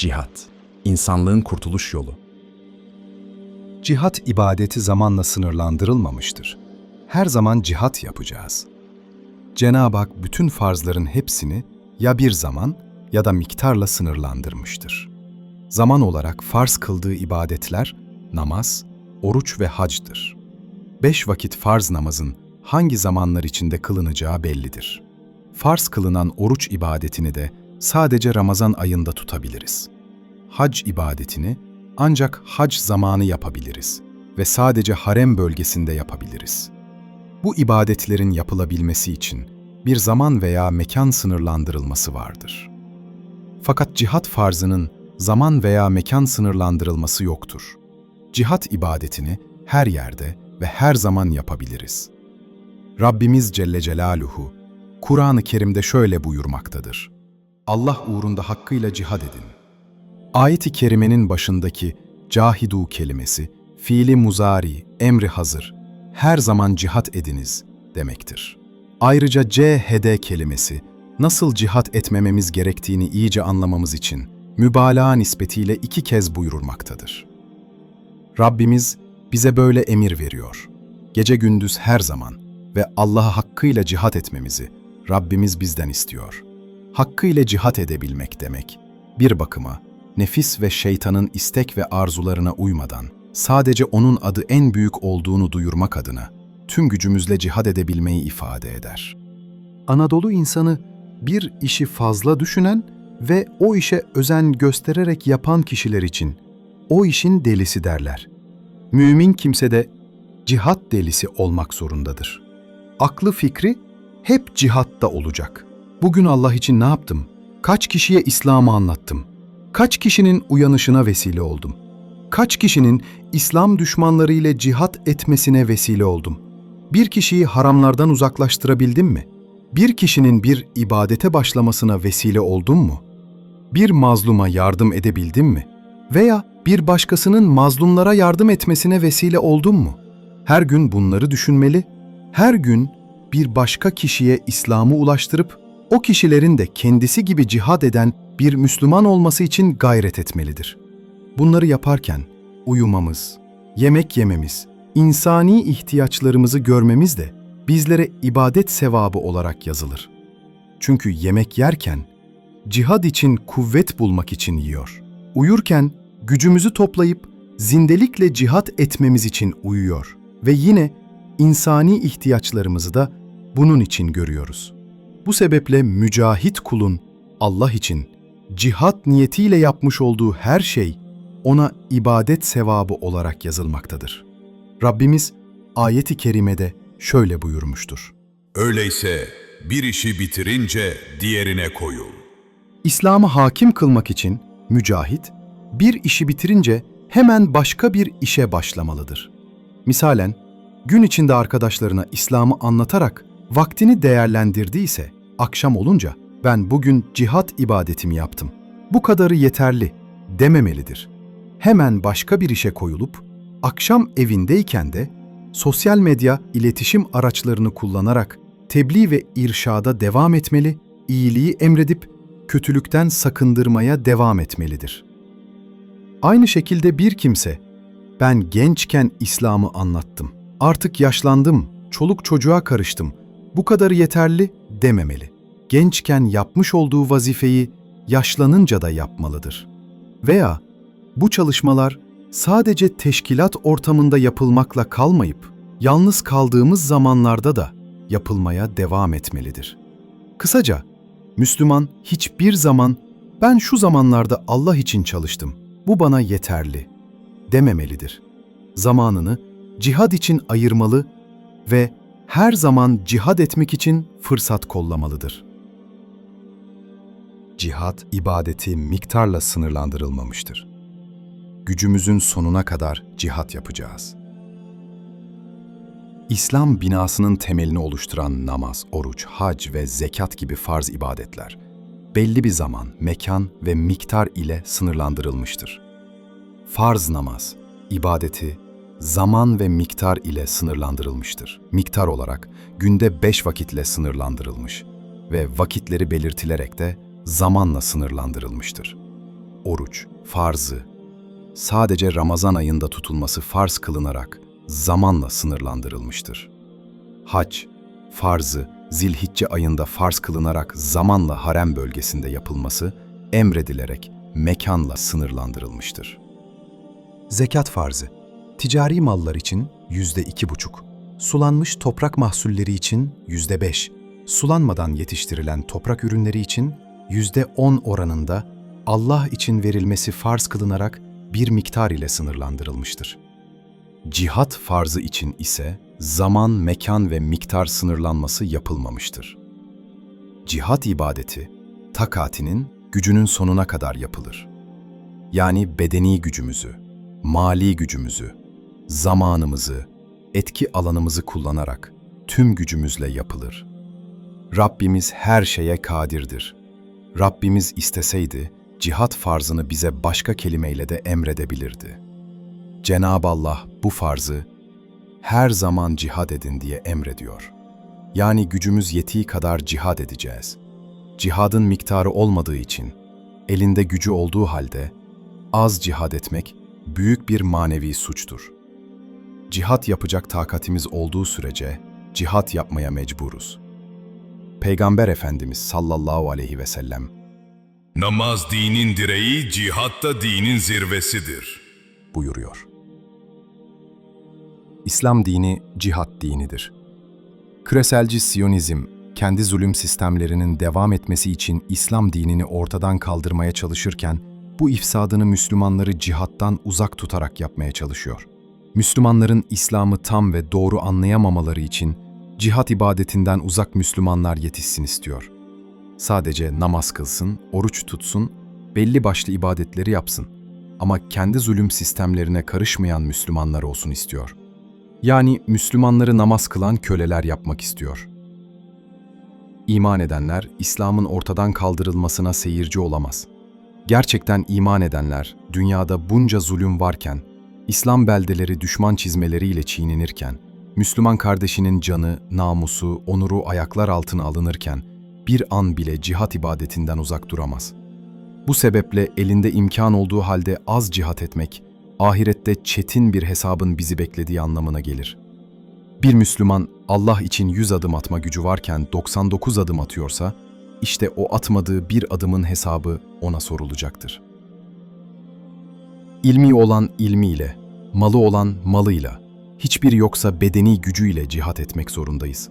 Cihat, insanlığın kurtuluş yolu. Cihat ibadeti zamanla sınırlandırılmamıştır. Her zaman cihat yapacağız. Cenab-ı Hak bütün farzların hepsini ya bir zaman ya da miktarla sınırlandırmıştır. Zaman olarak farz kıldığı ibadetler namaz, oruç ve hacdır. Beş vakit farz namazın hangi zamanlar içinde kılınacağı bellidir. Farz kılınan oruç ibadetini de sadece Ramazan ayında tutabiliriz. Hac ibadetini ancak hac zamanı yapabiliriz ve sadece harem bölgesinde yapabiliriz. Bu ibadetlerin yapılabilmesi için bir zaman veya mekan sınırlandırılması vardır. Fakat cihat farzının zaman veya mekan sınırlandırılması yoktur. Cihat ibadetini her yerde ve her zaman yapabiliriz. Rabbimiz Celle Celaluhu, Kur'an-ı Kerim'de şöyle buyurmaktadır. Allah uğrunda hakkıyla cihad edin. Ayet-i kerimenin başındaki cahidu kelimesi, fiili muzari, emri hazır, her zaman cihat ediniz demektir. Ayrıca cehd kelimesi, nasıl cihat etmememiz gerektiğini iyice anlamamız için mübalağa nispetiyle iki kez buyurulmaktadır. Rabbimiz bize böyle emir veriyor. Gece gündüz her zaman ve Allah'a hakkıyla cihat etmemizi Rabbimiz bizden istiyor. Hakkıyla cihat edebilmek demek, bir bakıma nefis ve şeytanın istek ve arzularına uymadan, sadece onun adı en büyük olduğunu duyurmak adına tüm gücümüzle cihad edebilmeyi ifade eder. Anadolu insanı bir işi fazla düşünen ve o işe özen göstererek yapan kişiler için o işin delisi derler. Mümin kimse de cihat delisi olmak zorundadır. Aklı fikri hep cihatta olacak. Bugün Allah için ne yaptım? Kaç kişiye İslam'ı anlattım? Kaç kişinin uyanışına vesile oldum? Kaç kişinin İslam düşmanları ile cihat etmesine vesile oldum? Bir kişiyi haramlardan uzaklaştırabildim mi? Bir kişinin bir ibadete başlamasına vesile oldum mu? Bir mazluma yardım edebildim mi? Veya bir başkasının mazlumlara yardım etmesine vesile oldum mu? Her gün bunları düşünmeli, her gün bir başka kişiye İslam'ı ulaştırıp o kişilerin de kendisi gibi cihad eden bir Müslüman olması için gayret etmelidir. Bunları yaparken uyumamız, yemek yememiz, insani ihtiyaçlarımızı görmemiz de bizlere ibadet sevabı olarak yazılır. Çünkü yemek yerken cihad için kuvvet bulmak için yiyor. Uyurken gücümüzü toplayıp zindelikle cihat etmemiz için uyuyor ve yine insani ihtiyaçlarımızı da bunun için görüyoruz. Bu sebeple mücahit kulun Allah için cihat niyetiyle yapmış olduğu her şey ona ibadet sevabı olarak yazılmaktadır. Rabbimiz ayeti kerimede şöyle buyurmuştur. Öyleyse bir işi bitirince diğerine koyul. İslam'ı hakim kılmak için mücahit, bir işi bitirince hemen başka bir işe başlamalıdır. Misalen, gün içinde arkadaşlarına İslam'ı anlatarak vaktini değerlendirdiyse, akşam olunca ben bugün cihat ibadetimi yaptım. Bu kadarı yeterli dememelidir. Hemen başka bir işe koyulup, akşam evindeyken de sosyal medya iletişim araçlarını kullanarak tebliğ ve irşada devam etmeli, iyiliği emredip kötülükten sakındırmaya devam etmelidir. Aynı şekilde bir kimse, ben gençken İslam'ı anlattım, artık yaşlandım, çoluk çocuğa karıştım, bu kadarı yeterli dememeli. Gençken yapmış olduğu vazifeyi yaşlanınca da yapmalıdır. Veya bu çalışmalar sadece teşkilat ortamında yapılmakla kalmayıp, yalnız kaldığımız zamanlarda da yapılmaya devam etmelidir. Kısaca, Müslüman hiçbir zaman ben şu zamanlarda Allah için çalıştım, bu bana yeterli dememelidir. Zamanını cihad için ayırmalı ve her zaman cihad etmek için fırsat kollamalıdır. Cihad ibadeti miktarla sınırlandırılmamıştır. Gücümüzün sonuna kadar cihat yapacağız. İslam binasının temelini oluşturan namaz, oruç, hac ve zekat gibi farz ibadetler belli bir zaman, mekan ve miktar ile sınırlandırılmıştır. Farz namaz, ibadeti zaman ve miktar ile sınırlandırılmıştır. Miktar olarak günde beş vakitle sınırlandırılmış ve vakitleri belirtilerek de zamanla sınırlandırılmıştır. oruç, farzı, sadece Ramazan ayında tutulması farz kılınarak zamanla sınırlandırılmıştır. Hac, farzı Zilhicce ayında farz kılınarak zamanla harem bölgesinde yapılması emredilerek mekanla sınırlandırılmıştır. Zekat farzı. Ticari mallar için yüzde iki buçuk. Sulanmış toprak mahsulleri için yüzde beş. Sulanmadan yetiştirilen toprak ürünleri için yüzde on oranında Allah için verilmesi farz kılınarak bir miktar ile sınırlandırılmıştır. Cihat farzı için ise zaman, mekan ve miktar sınırlanması yapılmamıştır. Cihat ibadeti, takatinin gücünün sonuna kadar yapılır. Yani bedeni gücümüzü, mali gücümüzü, zamanımızı, etki alanımızı kullanarak tüm gücümüzle yapılır. Rabbimiz her şeye kadirdir. Rabbimiz isteseydi, cihat farzını bize başka kelimeyle de emredebilirdi. Cenab-ı Allah bu farzı her zaman cihad edin diye emrediyor. Yani gücümüz yetiği kadar cihad edeceğiz. Cihadın miktarı olmadığı için, elinde gücü olduğu halde az cihad etmek büyük bir manevi suçtur. Cihat yapacak takatimiz olduğu sürece cihat yapmaya mecburuz. Peygamber Efendimiz sallallahu aleyhi ve sellem Namaz dinin direği, cihat da dinin zirvesidir. buyuruyor. İslam dini cihat dinidir. Küreselci Siyonizm, kendi zulüm sistemlerinin devam etmesi için İslam dinini ortadan kaldırmaya çalışırken, bu ifsadını Müslümanları cihattan uzak tutarak yapmaya çalışıyor. Müslümanların İslam'ı tam ve doğru anlayamamaları için cihat ibadetinden uzak Müslümanlar yetişsin istiyor. Sadece namaz kılsın, oruç tutsun, belli başlı ibadetleri yapsın ama kendi zulüm sistemlerine karışmayan Müslümanlar olsun istiyor. Yani Müslümanları namaz kılan köleler yapmak istiyor. İman edenler İslam'ın ortadan kaldırılmasına seyirci olamaz. Gerçekten iman edenler dünyada bunca zulüm varken, İslam beldeleri düşman çizmeleriyle çiğnenirken, Müslüman kardeşinin canı, namusu, onuru ayaklar altına alınırken bir an bile cihat ibadetinden uzak duramaz. Bu sebeple elinde imkan olduğu halde az cihat etmek, ahirette çetin bir hesabın bizi beklediği anlamına gelir. Bir Müslüman Allah için 100 adım atma gücü varken 99 adım atıyorsa, işte o atmadığı bir adımın hesabı ona sorulacaktır. İlmi olan ilmiyle, malı olan malıyla, hiçbir yoksa bedeni gücüyle cihat etmek zorundayız.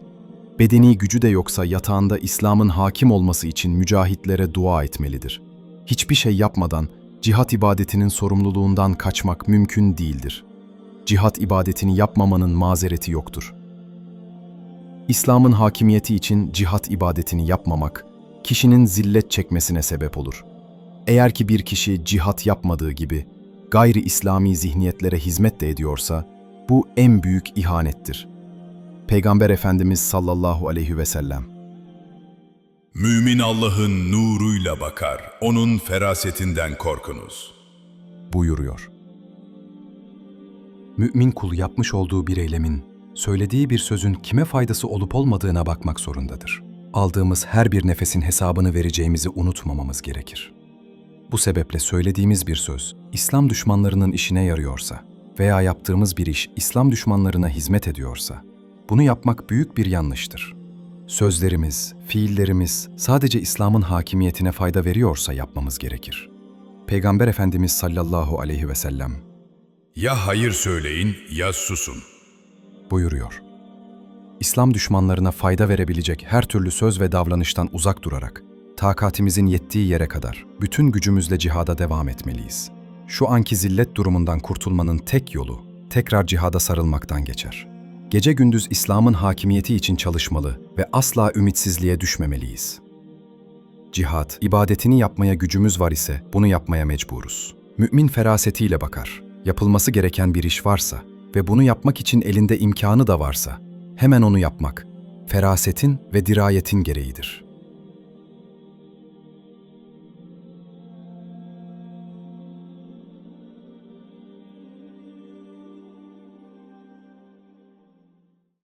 Bedeni gücü de yoksa yatağında İslam'ın hakim olması için mücahitlere dua etmelidir. Hiçbir şey yapmadan cihat ibadetinin sorumluluğundan kaçmak mümkün değildir. Cihat ibadetini yapmamanın mazereti yoktur. İslam'ın hakimiyeti için cihat ibadetini yapmamak, kişinin zillet çekmesine sebep olur. Eğer ki bir kişi cihat yapmadığı gibi gayri İslami zihniyetlere hizmet de ediyorsa, bu en büyük ihanettir. Peygamber Efendimiz sallallahu aleyhi ve sellem, Mümin Allah'ın nuruyla bakar, onun ferasetinden korkunuz. buyuruyor. Mümin kul yapmış olduğu bir eylemin, söylediği bir sözün kime faydası olup olmadığına bakmak zorundadır. Aldığımız her bir nefesin hesabını vereceğimizi unutmamamız gerekir. Bu sebeple söylediğimiz bir söz, İslam düşmanlarının işine yarıyorsa veya yaptığımız bir iş İslam düşmanlarına hizmet ediyorsa, bunu yapmak büyük bir yanlıştır. Sözlerimiz, fiillerimiz sadece İslam'ın hakimiyetine fayda veriyorsa yapmamız gerekir. Peygamber Efendimiz sallallahu aleyhi ve sellem Ya hayır söyleyin ya susun. buyuruyor. İslam düşmanlarına fayda verebilecek her türlü söz ve davranıştan uzak durarak, takatimizin yettiği yere kadar bütün gücümüzle cihada devam etmeliyiz. Şu anki zillet durumundan kurtulmanın tek yolu, tekrar cihada sarılmaktan geçer. Gece gündüz İslam'ın hakimiyeti için çalışmalı ve asla ümitsizliğe düşmemeliyiz. Cihad, ibadetini yapmaya gücümüz var ise bunu yapmaya mecburuz. Mümin ferasetiyle bakar. Yapılması gereken bir iş varsa ve bunu yapmak için elinde imkanı da varsa hemen onu yapmak ferasetin ve dirayetin gereğidir.